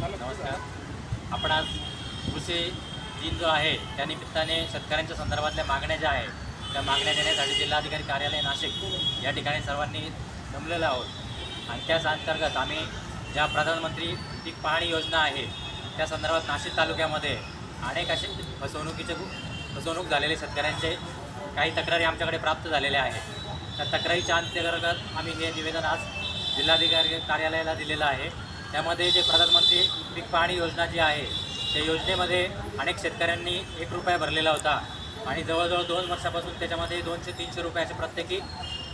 नमस्कार. आपण आज कृषी दिन जो आहे त्या निमित्ताने शेतकऱ्यांच्या संदर्भातल्या मागण्या ज्या आहेत त्या मागण्या देण्यासाठी जिल्हाधिकारी कार्यालय नाशिक या ठिकाणी सर्वांनी जमलेलो आहोत. आणि त्याच अंतर्गत आम्ही ज्या प्रधानमंत्री पीक पाहणी योजना आहे त्या संदर्भात नाशिक तालुक्यामध्ये अनेक असे फसवणुकीचे फसवणूक झालेले शेतकऱ्यांचे काही तक्रारी आमच्याकडे प्राप्त झालेल्या आहेत. त्या तक्रारीच्या अंतर्गत आम्ही हे निवेदन आज जिल्हाधिकारी कार्यालयाला दिलेलं आहे. त्यामध्ये जे प्रधानमंत्री पीक पाहणी योजना जी आहे त्या योजनेमध्ये अनेक शेतकऱ्यांनी एक रुपया भरलेला होता. आणि जवळजवळ दोन वर्षापासून त्याच्यामध्ये दोनशे तीनशे रुपयाचे प्रत्येकी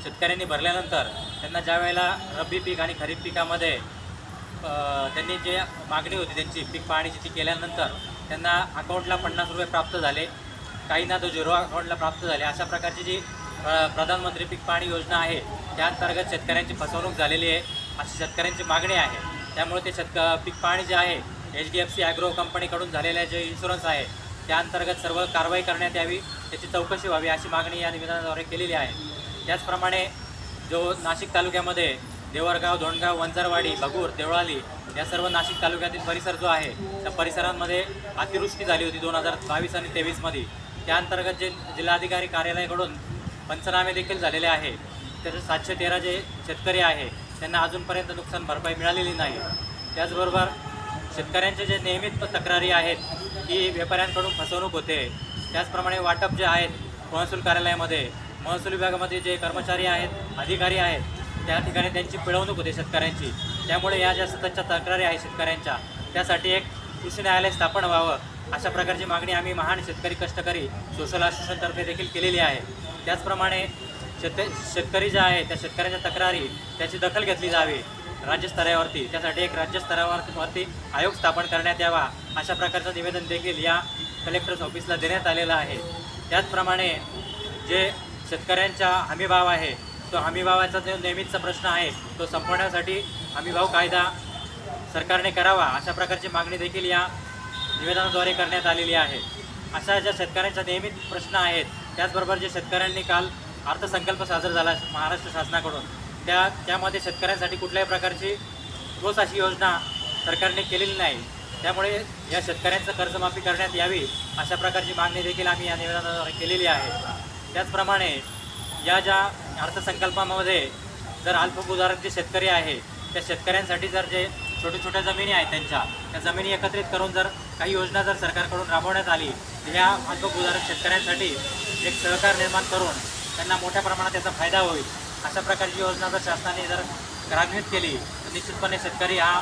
शेतकऱ्यांनी भरल्यानंतर त्यांना ज्या वेळेला रब्बी पीक आणि खरीप पिकामध्ये त्यांनी जे मागणी होती त्यांची पीक पाहणीची ती केल्यानंतर त्यांना अकाउंटला पन्नास रुपये प्राप्त झाले. काहींना तो झिरो अकाउंटला प्राप्त झाले. अशा प्रकारची जी प्रधानमंत्री पीक पाहणी योजना आहे त्या अंतर्गत शेतकऱ्यांची फसवणूक झालेली आहे अशी शेतकऱ्यांची मागणी आहे. त्यामुळे ते शेतक पीक पाणी जे आहे H D F C agro कंपनीकडून झालेल्या जे इन्शुरन्स आहे त्या अंतर्गत सर्व कारवाई करण्यात यावी त्याची चौकशी व्हावी अशी मागणी या निवेदनाद्वारे केलेली आहे. त्याचप्रमाणे जो नाशिक तालुक्यामध्ये देवरगाव धोंडगाव वंजारवाडी भगूर देवळाली या सर्व नाशिक तालुक्यातील परिसर जो आहे त्या परिसरांमध्ये अतिवृष्टी झाली होती दोन हजार बावीस आणि तेवीसमध्ये त्या अंतर्गत जे जिल्हाधिकारी कार्यालयाकडून पंचनामे देखील झालेले आहे. त्याचे सातशे तेरा जे शेतकरी आहे त्यांना अजूनपर्यंत नुकसान भरपाई मिळालेली नाही. त्याचबरोबर शेतकऱ्यांचे जे नियमित तक्रारी आहेत की व्यापाऱ्यांकडून फसवणूक होते. त्याचप्रमाणे वाटप जे आहेत महसूल कार्यालयामध्ये महसूल विभागामध्ये जे कर्मचारी आहेत अधिकारी आहेत त्या ठिकाणी त्यांची पिळवणूक होते शेतकऱ्यांची. त्यामुळे या ज्या सततच्या तक्रारी आहेत शेतकऱ्यांच्या त्यासाठी एक कृषी न्यायालय स्थापन व्हावं अशा प्रकारची मागणी आम्ही महान शेतकरी कष्टकरी सोशल असोसिएशनतर्फे देखील केलेली आहे. त्याचप्रमाणे शेत शेतकरी जे आहे त्या शेतकऱ्यांच्या तक्रारी त्याची दखल घेतली जावी. राज्यस्तरावरती त्यासाठी एक राज्यस्तरावरती आयोग स्थापन करण्यात यावा अशा प्रकारचं निवेदन देखील या कलेक्टर्स ऑफिसला देण्यात आलेलं आहे. त्याचप्रमाणे जे शेतकऱ्यांचा हमीभाव आहे तो हमीभावाचा जो नेहमीचा प्रश्न आहे तो संपवण्यासाठी हमीभाव कायदा सरकारने करावा अशा प्रकारची मागणी देखील या निवेदनाद्वारे करण्यात आलेली आहे. अशा ज्या शेतकऱ्यांच्या नियमित प्रश्न आहेत त्याचबरोबर जे शेतकऱ्यांनी काल अर्थसंकल्प सादर झाला महाराष्ट्र शासनाकडून. त्या त्यामध्ये शेतकऱ्यांसाठी कुठल्याही प्रकारची ठोस अशी योजना सरकारने केलेली नाही. त्यामुळे या शेतकऱ्यांचं कर्जमाफी करण्यात यावी अशा प्रकारची मागणी देखील आम्ही या निवेदनाद्वारे केलेली आहे. त्याचप्रमाणे या ज्या अर्थसंकल्पामध्ये जर अल्पभूधारक जे शेतकरी आहे त्या शेतकऱ्यांसाठी जर जे छोट्या छोट्या जमिनी आहेत त्यांच्या त्या जमिनी एकत्रित करून जर काही योजना जर सरकारकडून राबवण्यात आली तर ह्या अल्पभूधारक शेतकऱ्यांसाठी एक सहकार निर्माण करून त्यांना मोठ्या प्रमाणात त्याचा फायदा होईल. अशा प्रकारची योजना जर शासनाने जर कार्यान्वित केली तर निश्चितपणे शेतकरी हा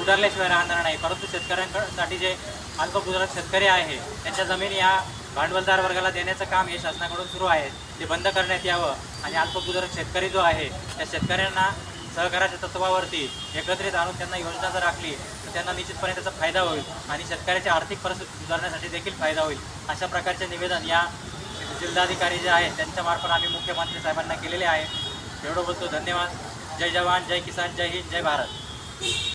उडारल्याशिवाय राहणार नाही. परंतु शेतकऱ्यांसाठी जे अल्पभूधारक शेतकरी आहे त्यांच्या जमिनी ह्या भांडवलदार वर्गाला देण्याचं काम हे शासनाकडून सुरू आहे. ते बंद करण्यात यावं आणि अल्पभूधारक शेतकरी जो आहे त्या शेतकऱ्यांना सहकाराच्या तत्वावरती एकत्रित आणून त्यांना योजना जर आखली तर त्यांना निश्चितपणे त्याचा फायदा होईल आणि शेतकऱ्याची आर्थिक परिस्थिती सुधारण्यासाठी देखील फायदा होईल. अशा प्रकारचे निवेदन या जिल्हाधिकारी जे आहेत त्यांच्यामार्फत आम्ही मुख्यमंत्री साहेबांना केलेले आहे. एवढं बोलतो धन्यवाद. जय जवान जय किसान जय हिंद जय भारत.